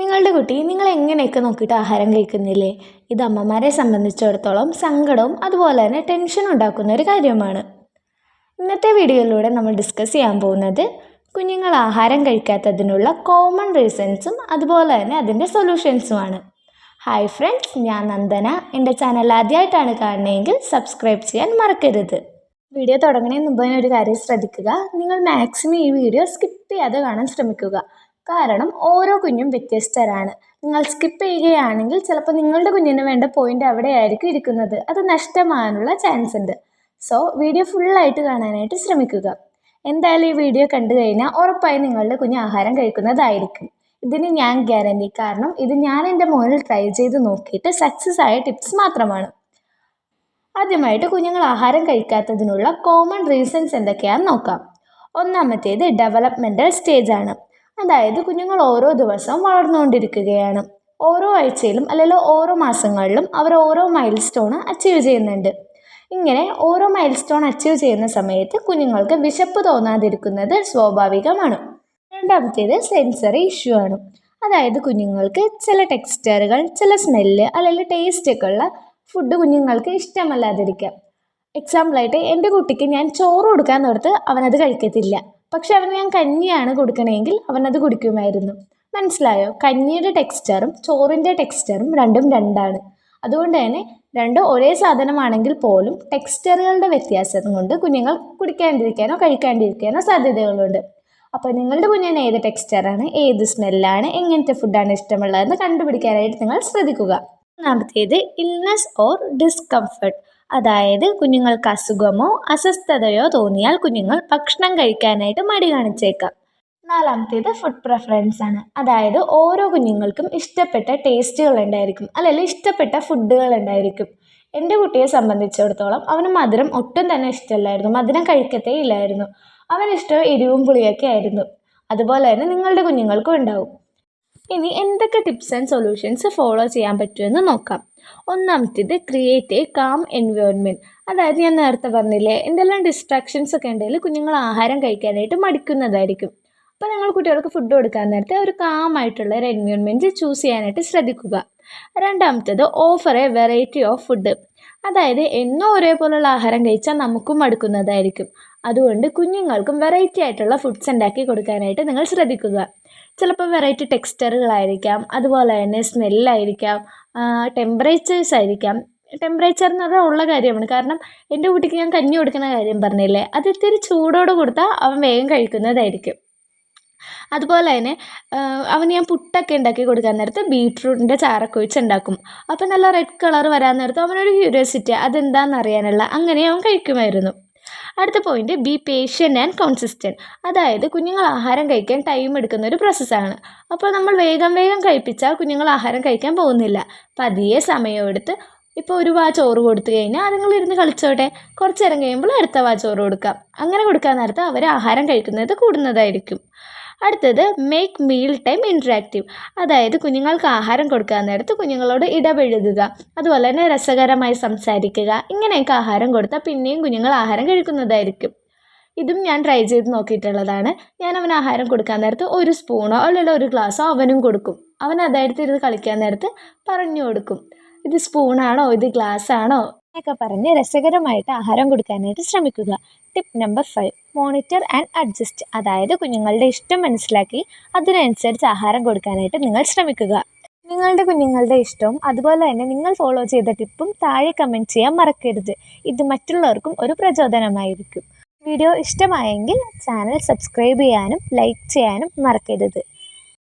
നിങ്ങളുടെ കുട്ടി നിങ്ങൾ എങ്ങനെയൊക്കെ നോക്കിയിട്ട് ആഹാരം കഴിക്കുന്നില്ലേ? ഇത് അമ്മമാരെ സംബന്ധിച്ചിടത്തോളം സങ്കടവും അതുപോലെ തന്നെ ടെൻഷൻ ഉണ്ടാക്കുന്ന ഒരു കാര്യമാണ് ഇന്നത്തെ വീഡിയോയിലൂടെ നമ്മൾ ഡിസ്കസ് ചെയ്യാൻ പോകുന്നത് കുഞ്ഞുങ്ങൾ ആഹാരം കഴിക്കാത്തതിനുള്ള കോമൺ റീസൺസും അതുപോലെ തന്നെ അതിന്റെ സൊല്യൂഷൻസുമാണ് ഹായ് ഫ്രണ്ട്സ് ഞാൻ നന്ദന. എന്റെ ചാനൽ ആദ്യമായിട്ടാണ് കാണുന്നതെങ്കിൽ സബ്സ്ക്രൈബ് ചെയ്യാൻ മറക്കരുത്. വീഡിയോ തുടങ്ങുന്നതിന് മുമ്പ് ഒരു കാര്യം ശ്രദ്ധിക്കുക. നിങ്ങൾ മാക്സിമം ഈ വീഡിയോ സ്കിപ്പ് ചെയ്യാതെ കാണാൻ ശ്രമിക്കുക. കാരണം ഓരോ കുഞ്ഞും വ്യത്യസ്തരാണ്. നിങ്ങൾ സ്കിപ്പ് ചെയ്യുകയാണെങ്കിൽ ചിലപ്പോൾ നിങ്ങളുടെ കുഞ്ഞിന് വേണ്ട പോയിന്റ് അവിടെയായിരിക്കും ഇരിക്കുന്നത്. അത് നഷ്ടമാകാനുള്ള ചാൻസ് ഉണ്ട്. സോ വീഡിയോ ഫുള്ളായിട്ട് കാണാനായിട്ട് ശ്രമിക്കുക. എന്തായാലും ഈ വീഡിയോ കണ്ടു കഴിഞ്ഞാൽ ഉറപ്പായും നിങ്ങളുടെ കുഞ്ഞ് ആഹാരം കഴിക്കുന്നതായിരിക്കും. ഇതിന് ഞാൻ ഗ്യാരണ്ടി കാരണം ഇത് ഞാൻ എന്റെ മോനിൽ ട്രൈ ചെയ്ത് നോക്കിയിട്ട് സക്സസ് ആയ ടിപ്സ് മാത്രമാണ്. ആദ്യമായിട്ട് കുഞ്ഞുങ്ങൾ ആഹാരം കഴിക്കാത്തതിനുള്ള കോമൺ റീസൺസ് എന്തൊക്കെയാണെന്ന് നോക്കാം. ഒന്നാമത്തേത് ഡെവലപ്മെന്റൽ സ്റ്റേജ് ആണ്. അതായത് കുഞ്ഞുങ്ങൾ ഓരോ ദിവസവും വളർന്നുകൊണ്ടിരിക്കുകയാണ്. ഓരോ ആഴ്ചയിലും അല്ലെങ്കിൽ ഓരോ മാസങ്ങളിലും അവർ ഓരോ മൈൽ സ്റ്റോൺ അച്ചീവ് ചെയ്യുന്നുണ്ട്. ഇങ്ങനെ ഓരോ മൈൽ സ്റ്റോൺ അച്ചീവ് ചെയ്യുന്ന സമയത്ത് കുഞ്ഞുങ്ങൾക്ക് വിശപ്പ് തോന്നാതിരിക്കുന്നത് സ്വാഭാവികമാണ്. രണ്ടാമത്തേത് സെൻസറി ഇഷ്യൂ ആണ്. അതായത് കുഞ്ഞുങ്ങൾക്ക് ചില ടെക്സ്ചറുകൾ ചില സ്മെല്ല് അല്ലെങ്കിൽ ടേസ്റ്റ് ഒക്കെ ഉള്ള ഫുഡ് കുഞ്ഞുങ്ങൾക്ക് ഇഷ്ടമല്ലാതിരിക്കാം. എക്സാമ്പിളായിട്ട് എന്റെ കുട്ടിക്ക് ഞാൻ ചോറ് കൊടുക്കാൻ നിർത്ത് അവനത് കഴിക്കത്തില്ല. പക്ഷെ അവന് ഞാൻ കഞ്ഞിയാണ് കൊടുക്കണമെങ്കിൽ അത് കുടിക്കുമായിരുന്നു. മനസ്സിലായോ? കഞ്ഞിയുടെ ടെക്സ്ചറും ചോറിന്റെ ടെക്സ്ചറും രണ്ടും രണ്ടാണ്. അതുകൊണ്ട് തന്നെ രണ്ടും ഒരേ സാധനമാണെങ്കിൽ പോലും ടെക്സ്ചറുകളുടെ വ്യത്യാസം കൊണ്ട് കുഞ്ഞുങ്ങൾ കുടിക്കാണ്ടിരിക്കാനോ കഴിക്കാണ്ടിരിക്കാനോ സാധ്യതകളുണ്ട്. അപ്പോൾ നിങ്ങളുടെ കുഞ്ഞിന് ഏത് ടെക്സ്ചറാണ് ഏത് സ്മെല്ലാണ് എങ്ങനത്തെ ഫുഡാണ് ഇഷ്ടമുള്ളതെന്ന് കണ്ടുപിടിക്കാനായിട്ട് നിങ്ങൾ ശ്രദ്ധിക്കുക. ഒന്നാമത്തേത് ഇൽനെസ് ഓർ ഡിസ്കംഫർട്ട്. അതായത് കുഞ്ഞുങ്ങൾക്ക് അസുഖമോ അസ്വസ്ഥതയോ തോന്നിയാൽ കുഞ്ഞുങ്ങൾ ഭക്ഷണം കഴിക്കാനായിട്ട് മടി കാണിച്ചേക്കാം. നാലാമത്തേത് ഫുഡ് പ്രിഫറൻസ് ആണ്. അതായത് ഓരോ കുഞ്ഞുങ്ങൾക്കും ഇഷ്ടപ്പെട്ട ടേസ്റ്റുകൾ ഉണ്ടായിരിക്കും. അല്ലെങ്കിൽ ഇഷ്ടപ്പെട്ട ഫുഡുകൾ ഉണ്ടായിരിക്കും. എന്റെ കുട്ടിയെ സംബന്ധിച്ചിടത്തോളം അവന് മധുരം ഒട്ടും തന്നെ ഇഷ്ടമല്ലായിരുന്നു. മധുരം കഴിക്കത്തേ ഇല്ലായിരുന്നു. അവനിഷ്ടം എരിവും പുളിയൊക്കെ ആയിരുന്നു. അതുപോലെ തന്നെ നിങ്ങളുടെ കുഞ്ഞുങ്ങൾക്കും ഉണ്ടാവും. ഇനി എന്തൊക്കെ ടിപ്സ് ആൻഡ് സൊല്യൂഷൻസ് ഫോളോ ചെയ്യാൻ പറ്റുമെന്ന് നോക്കാം. ഒന്നാമത്തേത് ക്രിയേറ്റ് എ കാം എൻവയോൺമെന്റ് അതായത് ഞാൻ നേരത്തെ പറഞ്ഞില്ലേ എന്തെല്ലാം ഡിസ്ട്രാക്ഷൻസ് ഒക്കെ ഉണ്ടെങ്കിൽ കുഞ്ഞുങ്ങൾ ആഹാരം കഴിക്കാനായിട്ട് മടിക്കുന്നതായിരിക്കും. അപ്പോൾ നിങ്ങൾ കുട്ടികൾക്ക് ഫുഡ് കൊടുക്കാൻ നേരത്തെ ഒരു കാം ആയിട്ടുള്ള ഒരു എൻവയോൺമെന്റ് ചൂസ് ചെയ്യാനായിട്ട് ശ്രദ്ധിക്കുക. രണ്ടാമത്തേത് offer a variety of food അതായത് എന്നും ഒരേപോലുള്ള ആഹാരം കഴിച്ചാൽ നമുക്കും മടുക്കുന്നതായിരിക്കും. അതുകൊണ്ട് കുഞ്ഞുങ്ങൾക്കും വെറൈറ്റി ആയിട്ടുള്ള ഫുഡ്സ് ഉണ്ടാക്കി കൊടുക്കാനായിട്ട് നിങ്ങൾ ശ്രദ്ധിക്കുക. ചിലപ്പോൾ വെറൈറ്റി ടെക്സ്ചറുകളായിരിക്കാം അതുപോലെ തന്നെ സ്മെല്ലായിരിക്കാം ടെമ്പറേച്ചേഴ്സ് ആയിരിക്കാം. ടെമ്പറേച്ചർ എന്ന് പറഞ്ഞാൽ ഉള്ള കാര്യമാണ്. കാരണം എന്റെ കുട്ടിക്ക് ഞാൻ കഞ്ഞി കൊടുക്കുന്ന കാര്യം പറഞ്ഞില്ലേ? അത് ഇത്തിരി ചൂടോട് കൊടുത്താൽ അവൻ വേഗം കഴിക്കുന്നതായിരിക്കും. അതുപോലെ തന്നെ അവന് ഞാൻ പുട്ടൊക്കെ ഉണ്ടാക്കി കൊടുക്കാൻ നേരത്ത് ബീട്രൂട്ടിന്റെ ചാറൊക്കെ ഒഴിച്ച് ഉണ്ടാക്കും. അപ്പോൾ നല്ല റെഡ് കളർ വരാൻ നേരത്ത് അവനൊരു ക്യൂരിയോസിറ്റി അതെന്താണെന്ന് അറിയാനുള്ള അങ്ങനെ അവൻ കഴിക്കുമായിരുന്നു. അടുത്ത point be patient and consistent അതായത് കുഞ്ഞുങ്ങൾ ആഹാരം കഴിക്കാൻ ടൈം എടുക്കുന്ന ഒരു പ്രോസസ്സാണ് അപ്പോൾ നമ്മൾ വേഗം വേഗം കഴിപ്പിച്ചാൽ കുഞ്ഞുങ്ങൾ ആഹാരം കഴിക്കാൻ പോകുന്നില്ല. പതിയെ സമയമെടുത്ത് ഇപ്പോൾ ഒരു വാ ചോറ് കൊടുത്തു കഴിഞ്ഞാൽ അതുങ്ങൾ ഇരുന്ന് കളിച്ചോട്ടെ. കുറച്ച് നേരം കഴിയുമ്പോൾ അടുത്ത വാ ചോറ് കൊടുക്കാം. അങ്ങനെ കൊടുക്കാൻ നേരത്ത് അവർ ആഹാരം കഴിക്കുന്നത് കൂടുന്നതായിരിക്കും. അടുത്തത് മേക്ക് മീൽ ടൈം ഇൻട്രാക്റ്റീവ് അതായത് കുഞ്ഞുങ്ങൾക്ക് ആഹാരം കൊടുക്കാൻ നേരത്ത് കുഞ്ഞുങ്ങളോട് ഇടപഴകുക. അതുപോലെ തന്നെ രസകരമായി സംസാരിക്കുക. ഇങ്ങനെയൊക്കെ ആഹാരം കൊടുത്താൽ പിന്നെയും കുഞ്ഞുങ്ങൾ ആഹാരം കഴിക്കുന്നതായിരിക്കും. ഇതും ഞാൻ ട്രൈ ചെയ്ത് നോക്കിയിട്ടുള്ളതാണ്. ഞാൻ അവന് ആഹാരം കൊടുക്കാൻ നേരത്ത് ഒരു സ്പൂണോ അല്ലെങ്കിൽ ഒരു ഗ്ലാസ്സോ അവനും കൊടുക്കും. അവൻ അതായത് ഇരുന്ന് കളിക്കാൻ നേരത്ത് പറഞ്ഞു കൊടുക്കും. ഇത് സ്പൂണാണോ ഇത് ഗ്ലാസ് ആണോ? എന്നൊക്കെ പറഞ്ഞ് രസകരമായിട്ട് ആഹാരം കൊടുക്കാനായിട്ട് ശ്രമിക്കുക. Tip number five monitor and adjust അതായത് കുഞ്ഞുങ്ങളുടെ ഇഷ്ടം മനസ്സിലാക്കി അതിനനുസരിച്ച് ആഹാരം കൊടുക്കാനായിട്ട് നിങ്ങൾ ശ്രമിക്കുക. നിങ്ങളുടെ കുഞ്ഞുങ്ങളുടെ ഇഷ്ടവും അതുപോലെ തന്നെ നിങ്ങൾ ഫോളോ ചെയ്ത ടിപ്പും താഴെ കമന്റ് ചെയ്യാൻ മറക്കരുത്. ഇത് മറ്റുള്ളവർക്കും ഒരു പ്രചോദനമായിരിക്കും. വീഡിയോ ഇഷ്ടമായെങ്കിൽ ചാനൽ സബ്സ്ക്രൈബ് ചെയ്യാനും ലൈക്ക് ചെയ്യാനും മറക്കരുത്.